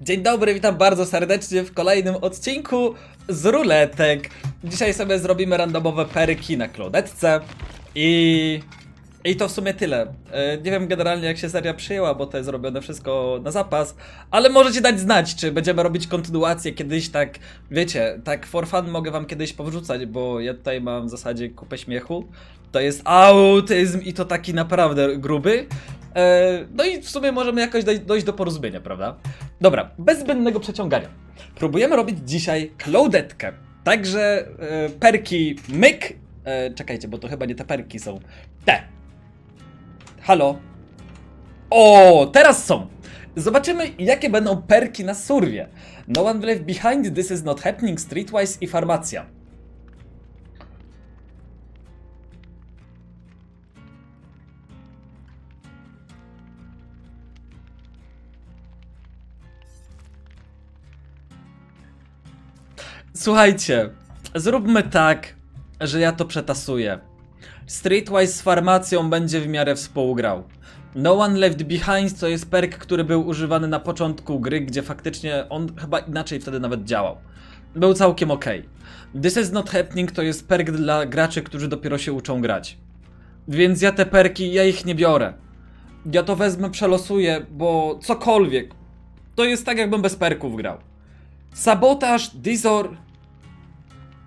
Dzień dobry, witam bardzo serdecznie w kolejnym odcinku z ruletek. Dzisiaj sobie zrobimy randomowe perki na klodetce i... I to w sumie tyle. E, Nie wiem generalnie jak się seria przyjęła, bo to jest robione wszystko na zapas, ale możecie dać znać, czy będziemy robić kontynuację kiedyś tak, wiecie, tak for fun mogę wam kiedyś powrzucać, bo ja tutaj mam w zasadzie kupę śmiechu. To jest autyzm i to taki naprawdę gruby. E, No i w sumie możemy jakoś doj- dojść do porozumienia, prawda? Dobra, bez zbędnego przeciągania. Próbujemy robić dzisiaj klaudetkę. Także e, perki myk. E, czekajcie, bo to chyba nie te perki są. Te. Halo. O, teraz są. Zobaczymy, jakie będą perki na surwie. No one left behind, this is not happening, streetwise i farmacja. Słuchajcie, zróbmy tak, że ja to przetasuję. Streetwise z farmacją będzie w miarę współgrał. No One Left Behind to jest perk, który był używany na początku gry, gdzie faktycznie on chyba inaczej wtedy nawet działał. Był całkiem ok. This is not happening to jest perk dla graczy, którzy dopiero się uczą grać. Więc ja te perki, ja ich nie biorę. Ja to wezmę, przelosuję, bo cokolwiek. To jest tak, jakbym bez perków grał. Sabotaż, Dizor.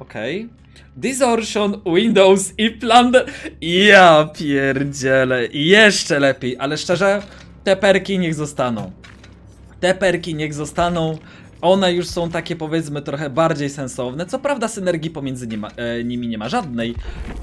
Okej. Distortion, Windows i Plunder. Ja pierdzielę. Jeszcze lepiej, ale szczerze, te perki niech zostaną. Te perki niech zostaną. One już są takie powiedzmy trochę bardziej sensowne. Co prawda synergii pomiędzy nima, e, nimi nie ma żadnej.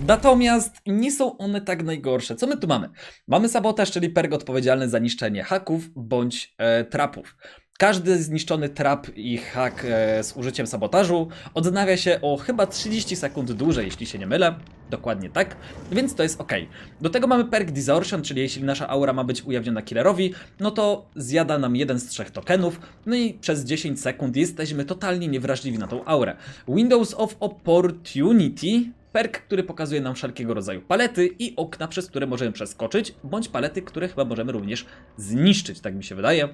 Natomiast nie są one tak najgorsze. Co my tu mamy? Mamy sabotaż, czyli perk odpowiedzialny za niszczenie haków bądź e, trapów. Każdy zniszczony trap i hak e, z użyciem sabotażu odnawia się o chyba 30 sekund dłużej, jeśli się nie mylę. Dokładnie tak, więc to jest ok. Do tego mamy perk Distortion, czyli jeśli nasza aura ma być ujawniona killerowi, no to zjada nam jeden z trzech tokenów, no i przez 10 sekund jesteśmy totalnie niewrażliwi na tą aurę. Windows of Opportunity Perk, który pokazuje nam wszelkiego rodzaju palety i okna, przez które możemy przeskoczyć, bądź palety, które chyba możemy również zniszczyć, tak mi się wydaje.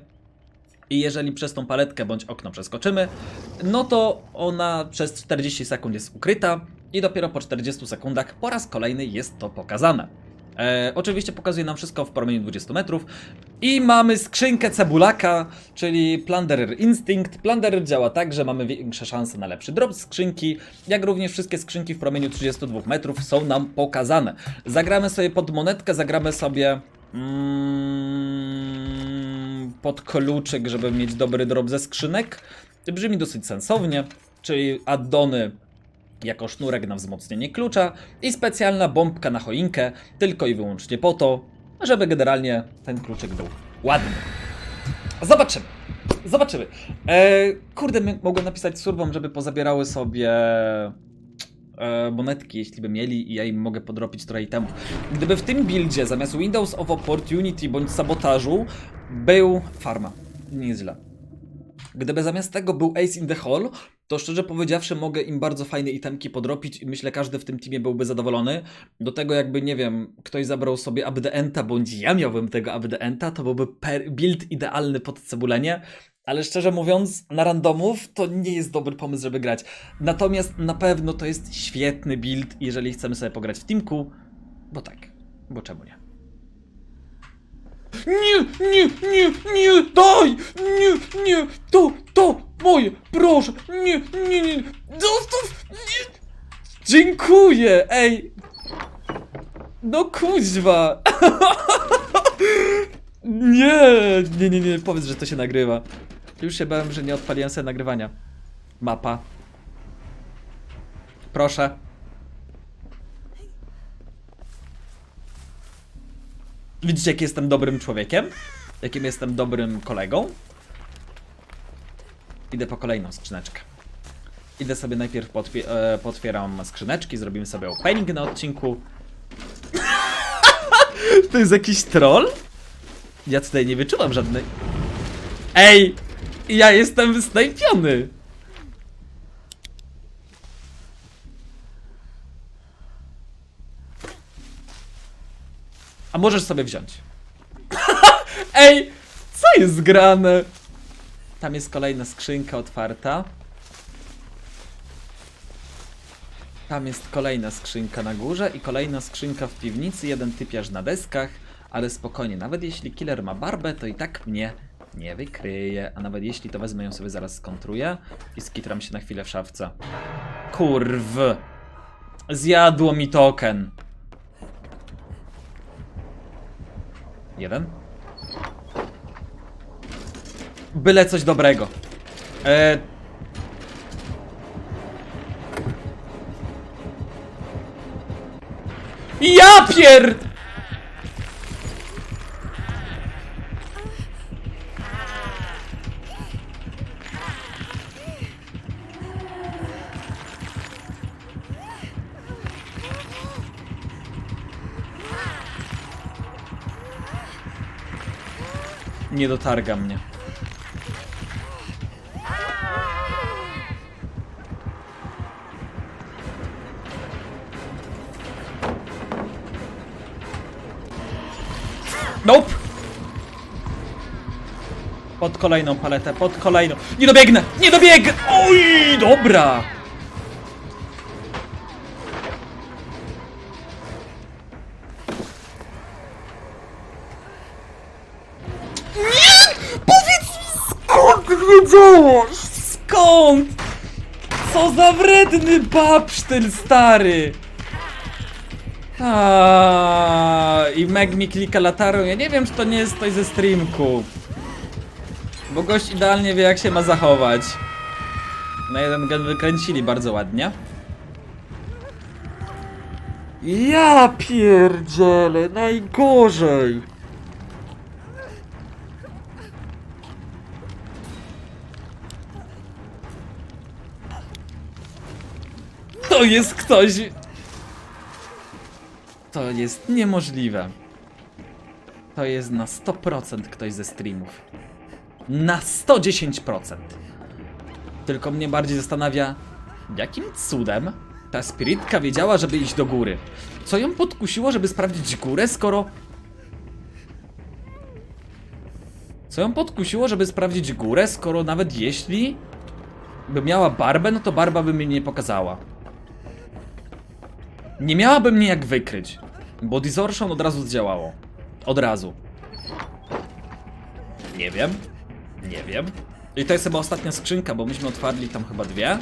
I jeżeli przez tą paletkę bądź okno przeskoczymy, no to ona przez 40 sekund jest ukryta i dopiero po 40 sekundach po raz kolejny jest to pokazane. E, oczywiście pokazuje nam wszystko w promieniu 20 metrów i mamy skrzynkę cebulaka, czyli Plunderer Instinct. Plunderer działa tak, że mamy większe szanse na lepszy drop skrzynki, jak również wszystkie skrzynki w promieniu 32 metrów są nam pokazane. Zagramy sobie pod monetkę, zagramy sobie mm, pod kluczyk, żeby mieć dobry drop ze skrzynek. Brzmi dosyć sensownie, czyli addony jako sznurek na wzmocnienie klucza i specjalna bombka na choinkę, tylko i wyłącznie po to, żeby generalnie ten kluczyk był ładny. Zobaczymy. Zobaczymy. E, kurde, mogłem napisać surbom, żeby pozabierały sobie e, monetki, jeśli by mieli i ja im mogę podrobić trochę itemów. Gdyby w tym buildzie zamiast Windows of Opportunity bądź sabotażu był farma. Nie jest źle. Gdyby zamiast tego był Ace in the Hole, to szczerze powiedziawszy mogę im bardzo fajne itemki podrobić i myślę każdy w tym teamie byłby zadowolony. Do tego jakby, nie wiem, ktoś zabrał sobie ABDNta, bądź ja miałbym tego ABDNta, to byłby build idealny pod cebulenie. Ale szczerze mówiąc, na randomów to nie jest dobry pomysł, żeby grać. Natomiast na pewno to jest świetny build, jeżeli chcemy sobie pograć w teamku, bo tak, bo czemu nie? Nie, nie, nie, nie, daj! Nie, nie, to, to, moje, proszę, nie, nie, nie, zostaw, nie. Dziękuję, ej. No kuźwa. Nie, nie, nie, nie, powiedz, że to się nagrywa. Już się bałem, że nie odpaliłem sobie nagrywania. Mapa. Proszę. Widzicie, jak jestem dobrym człowiekiem? Jakim jestem dobrym kolegą? Idę po kolejną skrzyneczkę. Idę sobie najpierw potwie e, potwieram skrzyneczki, zrobimy sobie opening na odcinku. to jest jakiś troll? Ja tutaj nie wyczuwam żadnej... Ej! Ja jestem wysnajpiony! A możesz sobie wziąć. Ej! Co jest grane? Tam jest kolejna skrzynka otwarta. Tam jest kolejna skrzynka na górze i kolejna skrzynka w piwnicy, jeden typiarz na deskach, ale spokojnie, nawet jeśli killer ma barbę, to i tak mnie nie wykryje, a nawet jeśli to wezmę ją sobie zaraz skontruję i skitram się na chwilę w szafce. Kurw! Zjadło mi token. Jeden. Byle coś dobrego. E... Ja pier... Nie dotarga mnie. Nope! Pod kolejną paletę, pod kolejną. Nie dobiegnę! Nie dobiegnę! Oj, dobra! Za wredny babsztyl stary! A, I Meg mi klika latarą. Ja nie wiem, czy to nie jest ktoś ze streamku. Bo gość idealnie wie, jak się ma zachować. Na jeden gen wykręcili bardzo ładnie. Ja pierdzielę, najgorzej. To jest ktoś. To jest niemożliwe. To jest na 100% ktoś ze streamów. Na 110%. Tylko mnie bardziej zastanawia, jakim cudem ta spiritka wiedziała, żeby iść do góry. Co ją podkusiło, żeby sprawdzić górę, skoro... Co ją podkusiło, żeby sprawdzić górę, skoro nawet jeśli by miała barbę, no to barba by mnie nie pokazała. Nie miałaby mnie jak wykryć, bo Distortion od razu zdziałało. Od razu. Nie wiem. Nie wiem. I to jest chyba ostatnia skrzynka, bo myśmy otwarli tam chyba dwie.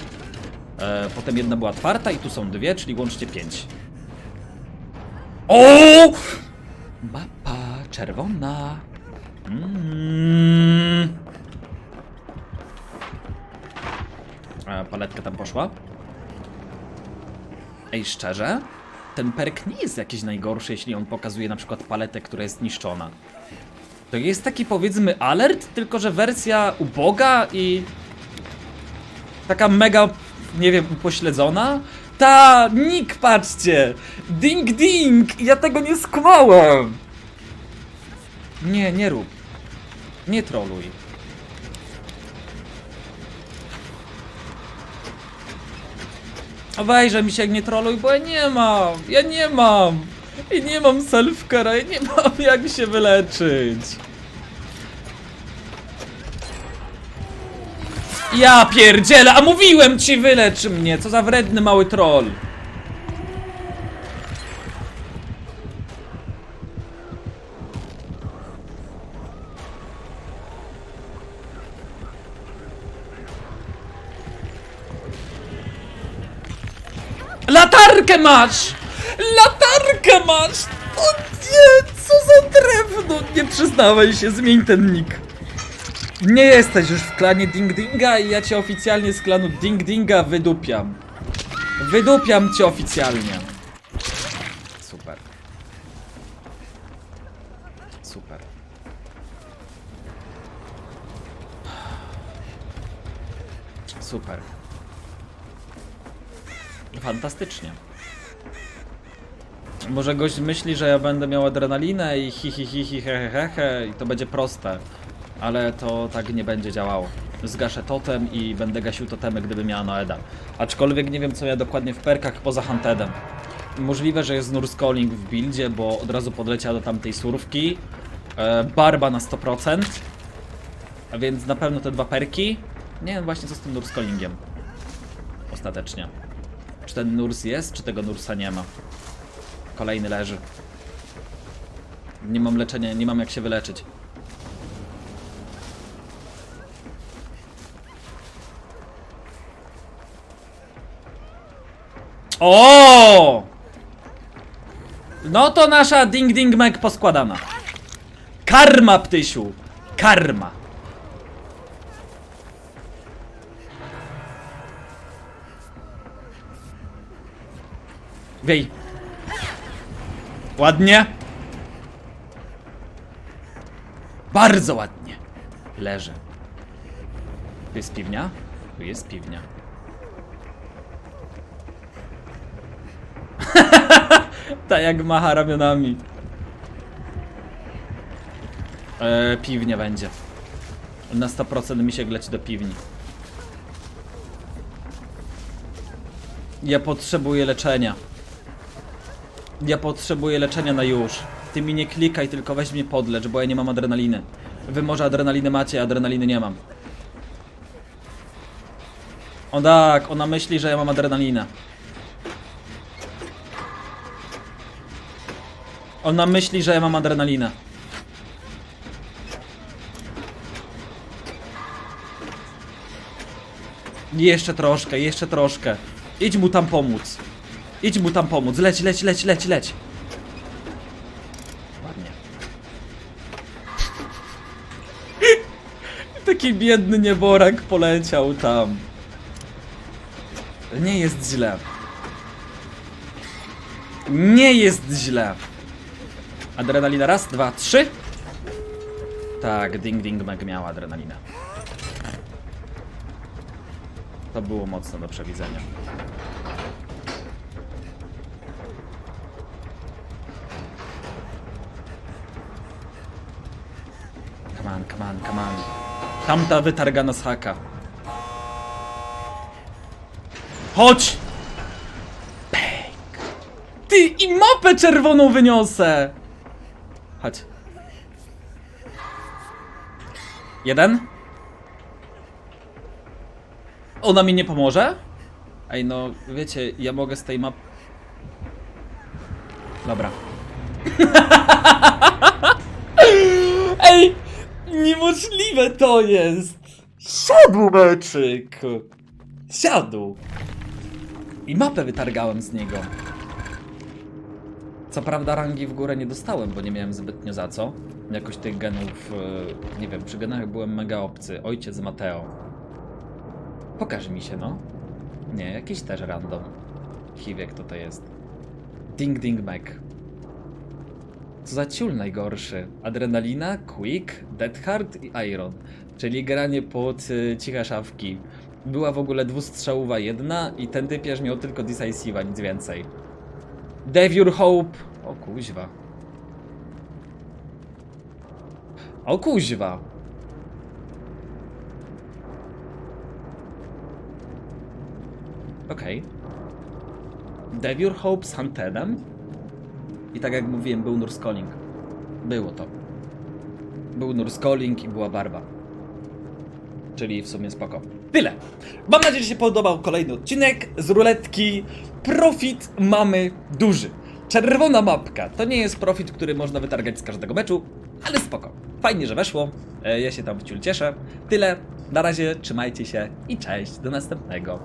E, potem jedna była otwarta i tu są dwie, czyli łącznie pięć. O! Mapa czerwona. Mm. E, paletka tam poszła. Ej, szczerze? Ten perk nie jest jakiś najgorszy, jeśli on pokazuje na przykład paletę, która jest niszczona. To jest taki powiedzmy alert, tylko że wersja uboga i taka mega, nie wiem, upośledzona. Ta, nick, patrzcie! Ding ding! Ja tego nie skumałem! Nie, nie rób. Nie troluj. Wejże mi się nie troluj, bo ja nie mam. Ja nie mam. I nie mam self-care'a, ja nie mam jak się wyleczyć. Ja pierdzielę, a mówiłem ci wylecz mnie, co za wredny mały troll. Latarkę masz! Latarkę masz! O nie, co za drewno! Nie przyznawaj się, zmień ten nick. Nie jesteś już w klanie Ding Dinga i ja cię oficjalnie z klanu Ding Dinga wydupiam. Wydupiam cię oficjalnie. Super. Super. Super. Fantastycznie. Może gość myśli, że ja będę miał adrenalinę i hi hi hi hi he he he, i to będzie proste. Ale to tak nie będzie działało. Zgaszę totem i będę gasił totemy, gdyby miała Noeda. Aczkolwiek nie wiem, co ja dokładnie w perkach poza Huntedem. Możliwe, że jest Nurse Calling w buildzie, bo od razu podleciała do tamtej surwki. E, barba na 100%. A więc na pewno te dwa perki. Nie wiem właśnie co z tym nurskolingiem. Ostatecznie. Czy ten nurs jest, czy tego nursa nie ma? Kolejny leży. Nie mam leczenia, nie mam jak się wyleczyć. O! No to nasza ding ding meg poskładana. Karma, ptysiu! Karma! Wiej. Ładnie. Bardzo ładnie. Leży. Tu jest piwnia? Tu jest piwnia. Ta jak macha ramionami. E, piwnia będzie. Na 100% mi się leci do piwni. Ja potrzebuję leczenia. Ja potrzebuję leczenia na już. Ty mi nie klikaj, tylko weź mnie podlecz, bo ja nie mam adrenaliny. Wy może adrenaliny macie, a adrenaliny nie mam. O tak, ona myśli, że ja mam adrenalinę. Ona myśli, że ja mam adrenalinę. Jeszcze troszkę, jeszcze troszkę. Idź mu tam pomóc. Idź mu tam pomóc. Leć, leć, leć, leć, leć. Ładnie. Taki biedny nieborak poleciał tam. Nie jest źle. Nie jest źle. Adrenalina raz, dwa, trzy. Tak, ding ding meg miała adrenalinę. To było mocno do przewidzenia. On, come on, come on. Tamta wytargana z haka. Chodź! Pęk. Ty i mapę czerwoną wyniosę! Chodź. Jeden? Ona mi nie pomoże? Ej, no, wiecie, ja mogę z tej map... Dobra. Ej! Niemożliwe to jest! Siadł meczyk! Siadł! I mapę wytargałem z niego. Co prawda rangi w górę nie dostałem, bo nie miałem zbytnio za co. Jakoś tych genów, e, nie wiem, przy genach byłem mega obcy. Ojciec Mateo. Pokaż mi się, no. Nie, jakiś też random. Chiwiek to to jest. Ding Ding Mac. Co za ciul najgorszy? Adrenalina, Quick, Dead Hard i Iron. Czyli granie pod y, ciche szafki. Była w ogóle dwustrzałowa jedna i ten typiarz miał tylko Decisive'a, nic więcej. Dave Your Hope. O kuźwa. O kuźwa. Okej. Dave Your Hope z Huntenem. I tak jak mówiłem, był Nurse Calling. Było to. Był Nurse Calling i była barba. Czyli w sumie spoko. Tyle. Mam nadzieję, że się podobał kolejny odcinek z ruletki. Profit mamy duży. Czerwona mapka. To nie jest profit, który można wytargać z każdego meczu, ale spoko. Fajnie, że weszło. E, Ja się tam wciul cieszę. Tyle. Na razie trzymajcie się i cześć. Do następnego.